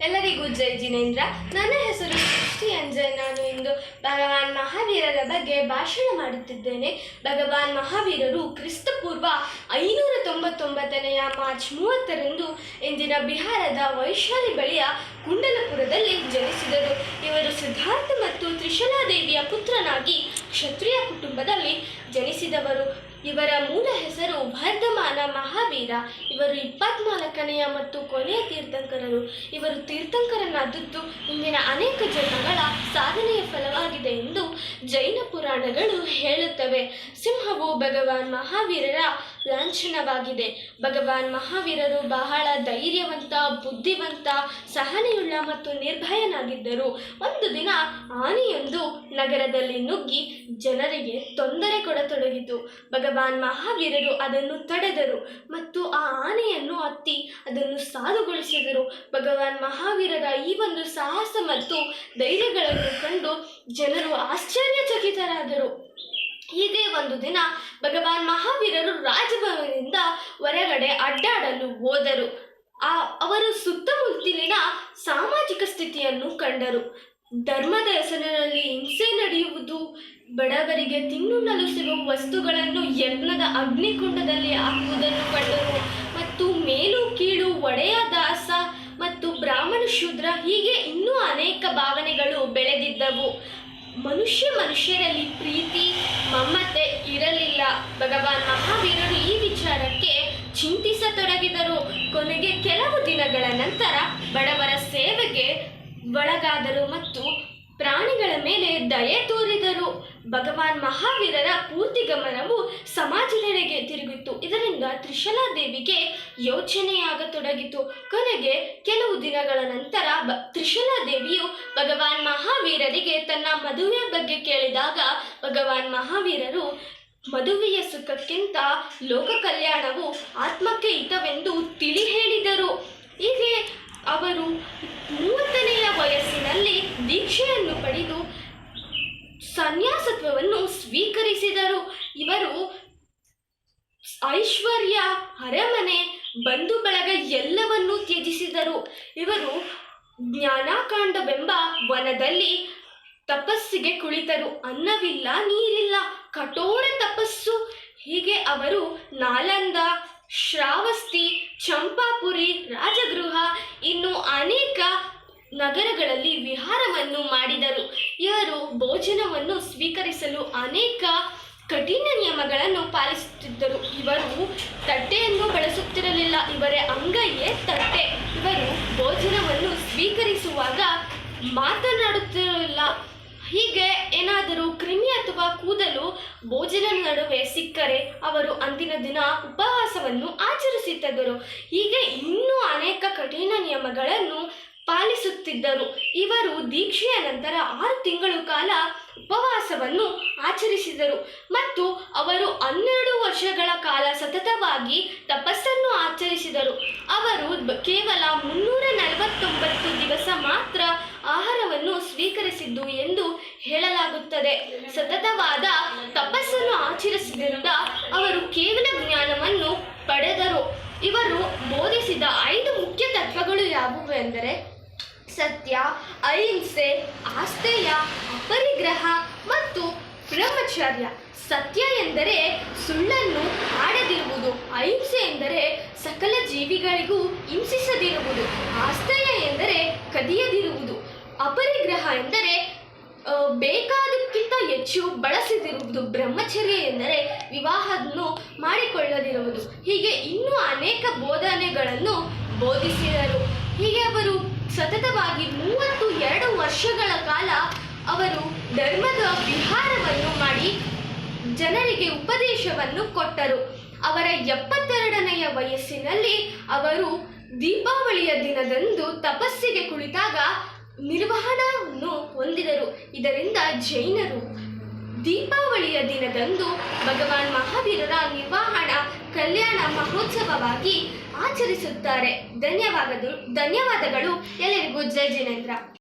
ಎಲ್ಲರಿಗೂ ಜೈ ಜಿನೇಂದ್ರ. ನನ್ನ ಹೆಸರು ಸೃಷ್ಟಿ ಅಂಜಯ್ ನಾನು ಇಂದು ಭಗವಾನ್ ಮಹಾವೀರರ ಬಗ್ಗೆ ಭಾಷಣ ಮಾಡುತ್ತಿದ್ದೇನೆ. ಭಗವಾನ್ ಮಹಾವೀರರು ಕ್ರಿಸ್ತಪೂರ್ವ ಐನೂರ ತೊಂಬತ್ತೊಂಬತ್ತನೆಯ ಮಾರ್ಚ್ ಮೂವತ್ತರಂದು ಇಂದಿನ ಬಿಹಾರದ ವೈಶಾಲಿ ಬಳಿಯ ಕುಂಡಲಪುರದಲ್ಲಿ ಜನಿಸಿದರು. ಇವರು ಸಿದ್ಧಾರ್ಥ ಮತ್ತು ತ್ರಿಶಲಾದೇವಿಯ ಪುತ್ರನಾಗಿ ಕ್ಷತ್ರಿಯ ಕುಟುಂಬದಲ್ಲಿ ಜನಿಸಿದವರು. ಇವರ ಮೂಲ ಹೆಸರು ವರ್ಧಮಾನ ಮಹಾವೀರ. ಇವರು ಇಪ್ಪತ್ನಾಲ್ಕನೆಯ ಮತ್ತು ಕೊನೆಯ ತೀರ್ಥಂಕರರು. ಇವರು ತೀರ್ಥಂಕರನಾದದ್ದು ಇಂದಿನ ಅನೇಕ ಜನ್ಮಗಳ ಸಾಧನೆಯ ಫಲವಾಗಿದೆ ಎಂದು ಜೈನ ಪುರಾಣಗಳು ಹೇಳುತ್ತವೆ. ಸಿಂಹವು ಭಗವಾನ್ ಮಹಾವೀರರ ಲಾಂಛನವಾಗಿದೆ. ಭಗವಾನ್ ಮಹಾವೀರರು ಬಹಳ ಧೈರ್ಯವಂತ, ಬುದ್ಧಿವಂತ, ಸಹನೆಯುಳ್ಳ ಮತ್ತು ನಿರ್ಭಯನಾಗಿದ್ದರು. ಒಂದು ದಿನ ಆನೆಯೊಂದು ನಗರದಲ್ಲಿ ನುಗ್ಗಿ ಜನರಿಗೆ ತೊಂದರೆ ಕೊಡತೊಡಗಿತು. ಭಗವಾನ್ ಮಹಾವೀರರು ಅದನ್ನು ತಡೆದರು ಮತ್ತು ಆ ಆನೆಯನ್ನು ಹತ್ತಿ ಅದನ್ನು ಸಾಧುಗೊಳಿಸಿದರು ಭಗವಾನ್ ಮಹಾವೀರರ ಈ ಒಂದು ಸಾಹಸ ಮತ್ತು ಧೈರ್ಯಗಳನ್ನು ಕಂಡು ಜನರು ಆಶ್ಚರ್ಯಚಕಿತರಾದರು. ಹೀಗೆ ಒಂದು ದಿನ ಭಗವಾನ್ ಮಹಾವೀರರು ರಾಜಭವನದಿಂದ ಹೊರಗಡೆ ಅಡ್ಡಾಡಲು ಹೋದರು. ಆ, ಅವರು ಸುತ್ತಮುತ್ತಲಿನ ಸಾಮಾಜಿಕ ಸ್ಥಿತಿಯನ್ನು ಕಂಡರು. ಧರ್ಮದ ಹೆಸರಿನಲ್ಲಿ ಹಿಂಸೆ ನಡೆಯುವುದು, ಬಡವರಿಗೆ ತಿನ್ನುಣ್ಣಲು ಸಿಗುವ ವಸ್ತುಗಳನ್ನು ಯಜ್ಞದ ಅಗ್ನಿಕುಂಡದಲ್ಲಿ ಹಾಕುವುದನ್ನು ಕಂಡರು. ಮತ್ತು ಮೇಲು ಕೀಳು ಒಡೆಯ ದಾಸ ಮತ್ತು ಬ್ರಾಹ್ಮಣ ಶೂದ್ರ ಹೀಗೆ ಇನ್ನೂ ಅನೇಕ ಭಾವನೆಗಳು ಬೆಳೆದಿದ್ದವು. ಮನುಷ್ಯ ಮನುಷ್ಯರಲ್ಲಿ ಪ್ರೀತಿ, ಮಮತೆ ಇರಲಿಲ್ಲ. ಭಗವಾನ್ ಮಹಾವೀರರು ಈ ವಿಚಾರಕ್ಕೆ ಚಿಂತಿಸತೊಡಗಿದರು. ಕೊನೆಗೆ ಕೆಲವು ದಿನಗಳ ನಂತರ ಬಡವರ ಸೇವೆಗೆ ಒಳಗಾದರು ಮತ್ತು ಪ್ರಾಣಿಗಳ ಮೇಲೆ ದಯೆ ತೋರಿದರು. ಭಗವಾನ್ ಮಹಾವೀರರ ಪೂರ್ತಿ ಗಮನವು ಸಮಾಜದೆಡೆಗೆ ತಿರುಗಿತ್ತು. ಇದರಿಂದ ತ್ರಿಶಲಾದೇವಿಗೆ ಯೋಚನೆಯಾಗತೊಡಗಿತು. ಕೊನೆಗೆ ಕೆಲವು ದಿನಗಳ ನಂತರ ಬ ತ್ರಿಶಲಾದೇವಿಯು ಭಗವಾನ್ ಮಹಾವೀರರಿಗೆ ತನ್ನ ಮದುವೆಯ ಬಗ್ಗೆ ಕೇಳಿದಾಗ ಭಗವಾನ್ ಮಹಾವೀರರು, ಮದುವೆಯ ಸುಖಕ್ಕಿಂತ ಲೋಕ ಕಲ್ಯಾಣವು ಆತ್ಮಕ್ಕೆ ಹಿತವೆಂದು ತಿಳಿ ಹೇಳಿದರು. ಹೀಗೆ ಅವರು ಮೂವತ್ತನೆಯ ದೀಕ್ಷೆಯನ್ನು ಪಡೆದು ಸನ್ಯಾಸತ್ವವನ್ನು ಸ್ವೀಕರಿಸಿದರು. ಇವರು ಐಶ್ವರ್ಯ ಅರಮನೆ ಬಂಧು ಬಳಗ ಎಲ್ಲವನ್ನೂ ತ್ಯಜಿಸಿದರು. ಇವರು ಜ್ಞಾನಕಾಂಡವೆಂಬ ವನದಲ್ಲಿ ತಪಸ್ಸಿಗೆ ಕುಳಿತರು. ಅನ್ನವಿಲ್ಲ, ನೀರಿಲ್ಲ, ಕಠೋರ ತಪಸ್ಸು. ಹೀಗೆ ಅವರು ನಾಲಂದ, ಶ್ರಾವಸ್ತಿ, ಚಂಪಾಪುರಿ, ರಾಜಗೃಹ, ಇನ್ನು ಅನೇಕ ನಗರಗಳಲ್ಲಿ ವಿಹಾರವನ್ನು ಮಾಡಿದರು. ಇವರು ಭೋಜನವನ್ನು ಸ್ವೀಕರಿಸಲು ಅನೇಕ ಕಠಿಣ ನಿಯಮಗಳನ್ನು ಪಾಲಿಸುತ್ತಿದ್ದರು. ಇವರು ತಟ್ಟೆಯನ್ನು ಬಳಸುತ್ತಿರಲಿಲ್ಲ. ಇವರ ಅಂಗೈಯೇ ತಟ್ಟೆ. ಇವರು ಭೋಜನವನ್ನು ಸ್ವೀಕರಿಸುವಾಗ ಮಾತನಾಡುತ್ತಿರಲಿಲ್ಲ. ಹೀಗೆ ಏನಾದರೂ ಕ್ರಿಮಿ ಅಥವಾ ಕೂದಲು ಭೋಜನ ನಡುವೆ ಸಿಕ್ಕರೆ ಅವರು ಅಂದಿನ ದಿನ ಉಪವಾಸವನ್ನು ಆಚರಿಸುತ್ತಿದ್ದರು. ಹೀಗೆ ಇನ್ನೂ ಅನೇಕ ಕಠಿಣ ನಿಯಮಗಳನ್ನು ಪಾಲಿಸುತ್ತಿದ್ದರು. ಇವರು ದೀಕ್ಷೆಯ ನಂತರ ಆರು ತಿಂಗಳು ಕಾಲ ಉಪವಾಸವನ್ನು ಆಚರಿಸಿದರು ಮತ್ತು ಅವರು ಹನ್ನೆರಡು ವರ್ಷಗಳ ಕಾಲ ಸತತವಾಗಿ ತಪಸ್ಸನ್ನು ಆಚರಿಸಿದರು. ಅವರು ಕೇವಲ ಮುನ್ನೂರ ನಲವತ್ತೊಂಬತ್ತು ದಿವಸ ಮಾತ್ರ ಆಹಾರವನ್ನು ಸ್ವೀಕರಿಸಿದ್ದು ಎಂದು ಹೇಳಲಾಗುತ್ತದೆ. ಸತತವಾದ ತಪಸ್ಸನ್ನು ಆಚರಿಸಿದ್ದರಿಂದ ಅವರು ಕೇವಲ ಜ್ಞಾನವನ್ನು ಪಡೆದರು. ಇವರು ಬೋಧಿಸಿದ ಐದು ಮುಖ್ಯ ತತ್ವಗಳು ಯಾವುವು ಎಂದರೆ ಸತ್ಯ, ಅಹಿಂಸೆ ಆಸ್ತೇಯ ಅಪರಿಗ್ರಹ ಮತ್ತು ಬ್ರಹ್ಮಚಾರ್ಯ. ಸತ್ಯ ಎಂದರೆ ಸುಳ್ಳನ್ನು ಆಡದಿರುವುದು, ಅಹಿಂಸೆ ಎಂದರೆ ಸಕಲ ಜೀವಿಗಳಿಗೂ ಹಿಂಸಿಸದಿರುವುದು ಆಸ್ತೇಯ ಎಂದರೆ ಕದಿಯದಿರುವುದು, ಅಪರಿಗ್ರಹ ಎಂದರೆ ಬೇಕಾದಕ್ಕಿಂತ ಹೆಚ್ಚು ಬಳಸದಿರುವುದು, ಬ್ರಹ್ಮಚರ್ಯ ಎಂದರೆ ವಿವಾಹವನ್ನು ಮಾಡಿಕೊಳ್ಳದಿರುವುದು. ಹೀಗೆ ಇನ್ನೂ ಅನೇಕ ಬೋಧನೆಗಳನ್ನು ಬೋಧಿಸಿದರು. ಹೀಗೆ ಅವರು ಸತತವಾಗಿ ಮೂವತ್ತು ಎರಡು ವರ್ಷಗಳ ಕಾಲ ಅವರು ಧರ್ಮದ ವಿಹಾರವನ್ನು ಮಾಡಿ ಜನರಿಗೆ ಉಪದೇಶವನ್ನು ಕೊಟ್ಟರು. ಅವರ ಎಪ್ಪತ್ತೆರಡನೆಯ ವಯಸ್ಸಿನಲ್ಲಿ ಅವರು ದೀಪಾವಳಿಯ ದಿನದಂದು ತಪಸ್ಸಿಗೆ ಕುಳಿತಾಗ ನಿರ್ವಹಣವನ್ನು ಹೊಂದಿದರು. ಇದರಿಂದ ಜೈನರು ದೀಪಾವಳಿಯ ದಿನದಂದು ಭಗವಾನ್ ಮಹಾವೀರರ ನಿರ್ವಹಣ ಕಲ್ಯಾಣ ಮಹೋತ್ಸವವಾಗಿ ಆಚರಿಸುತ್ತಾರೆ. ಧನ್ಯವಾದಗಳು ಧನ್ಯವಾದಗಳು. ಎಲ್ಲರಿಗೂ ಜೈ ಜಿನೇಂದ್ರ.